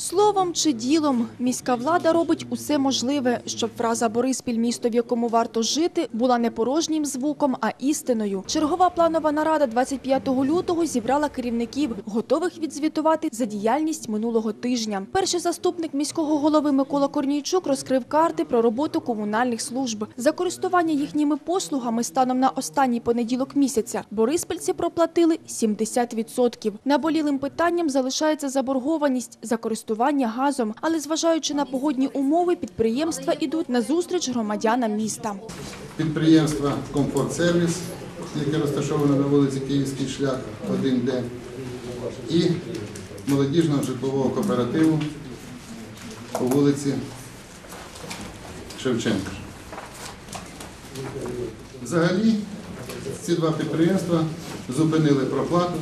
Словом чи ділом міська влада робить усе можливе, щоб фраза Бориспіль місто, в якому варто жити, була не порожнім звуком, а істиною. Чергова планова нарада 25 лютого зібрала керівників, готових відзвітувати за діяльність минулого тижня. Перший заступник міського голови Микола Корнійчук розкрив карти про роботу комунальних служб. За користування їхніми послугами станом на останній понеділок місяця бориспільці проплатили 70%. Наболілим питанням залишається заборгованість за користування газом, але зважаючи на погодні умови, підприємства ідуть на зустріч громадянам міста. Підприємство Комфорт Сервіс, яке розташоване на вулиці Київський шлях 1Д, і молодіжного житлового кооперативу по вулиці Шевченка. Взагалі, ці два підприємства зупинили проплату,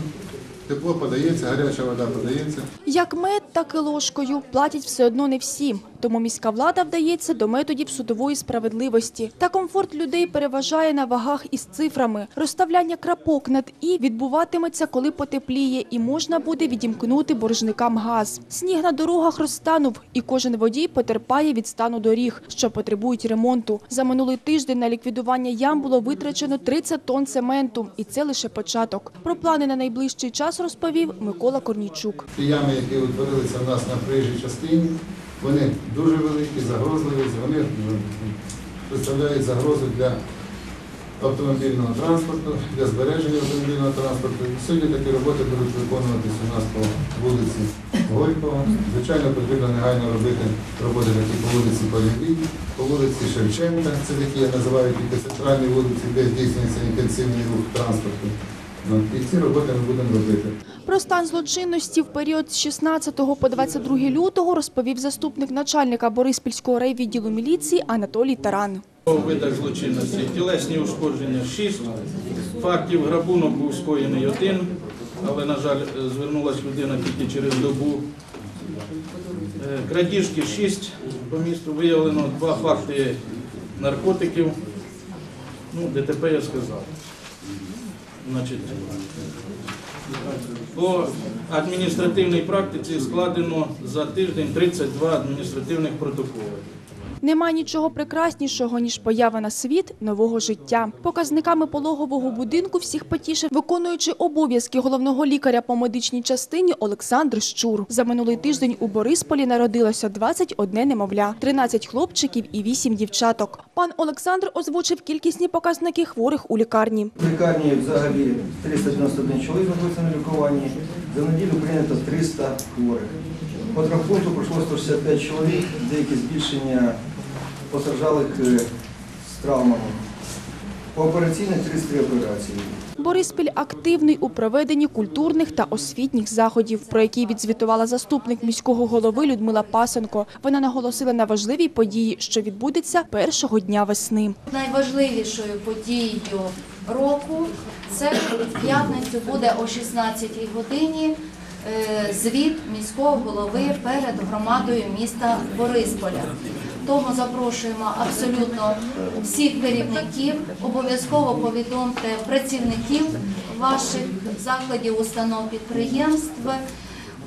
тепло подається, гаряча вода подається. Як мед, так і ложкою платять все одно не всі. Тому міська влада вдається до методів судової справедливості. Та комфорт людей переважає на вагах із цифрами. Розставляння крапок над і відбуватиметься, коли потепліє, і можна буде відімкнути боржникам газ. Сніг на дорогах розтанув, і кожен водій потерпає від стану доріг, що потребують ремонту. За минулий тиждень на ліквідування ям було витрачено 30 тонн цементу, і це лише початок. Про плани на найближчий час розповів Микола Корнійчук. Ями, які утворилися в нас на проїжджій частині, вони дуже великі, загрозливі, вони представляють загрозу для автомобільного транспорту, для збереження автомобільного транспорту. Сьогодні такі роботи будуть виконуватись у нас по вулиці Горького. Звичайно, потрібно негайно робити роботи такі по вулиці Полівій, по вулиці Шевченка, це такі я називаю тільки центральні вулиці, де здійснюється інтенсивний рух транспорту. Ну, І ці роботи ми будемо робити. Про стан злочинності в період з 16 по 22 лютого розповів заступник начальника Бориспільського райвідділу міліції Анатолій Таран. У видах злочинності тілесні ушкодження 6, фактів грабунок був скоєний один, але, на жаль, звернулася людина тільки через добу. Е, Крадіжки 6 по місту виявлено, два факти наркотиків. Ну, ДТП я сказав. Значить, по адміністративній практиці складено за тиждень 32 адміністративних протоколи. Нема нічого прекраснішого, ніж поява на світ нового життя. Показниками пологового будинку всіх потішив, виконуючи обов'язки головного лікаря по медичній частині Олександр Щур. За минулий тиждень у Борисполі народилося 21 немовля, 13 хлопчиків і 8 дівчаток. Пан Олександр озвучив кількісні показники хворих у лікарні. В лікарні взагалі 391 чоловік знаходиться на лікуванні. За неділю прийнято 300 хворих. По трапункту пройшло 165 чоловік, деякі збільшення постраждалих е, з травмами. По операційній 33 операції. Бориспіль активний у проведенні культурних та освітніх заходів, про які відзвітувала заступник міського голови Людмила Пасенко. Вона наголосила на важливій події, що відбудеться першого дня весни. Найважливішою подією року це в п'ятницю буде о 16 годині е, звіт міського голови перед громадою міста Борисполя. Тому запрошуємо абсолютно всіх керівників. Обов'язково повідомте працівників ваших закладів, установ, підприємств.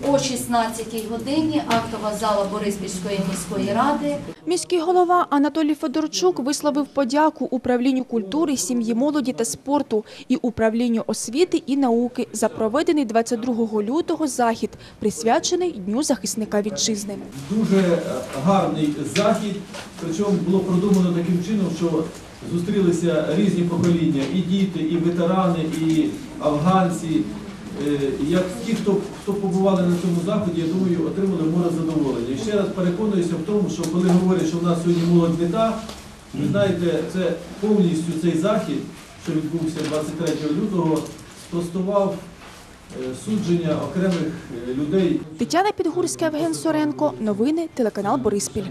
О 16 годині актова зала Бориспільської міської ради. Міський голова Анатолій Федорчук висловив подяку управлінню культури, сім'ї, молоді та спорту і управлінню освіти і науки за проведений 22 лютого захід, присвячений Дню захисника вітчизни. дуже е, гарний захід. Причому було продумано таким чином, що зустрілися різні покоління, і діти, і ветерани, і афганці. Е, Як ті, хто, хто побували на цьому заході, я думаю, отримали море задоволення. І ще раз переконуюся в тому, що коли говорять, що в нас сьогодні молодь не та, ви знаєте, це повністю цей захід, що відбувся 23 лютого, спростував е, судження окремих е, людей Тетяна Підгурська, Євген Соренко. Новини телеканал Бориспіль.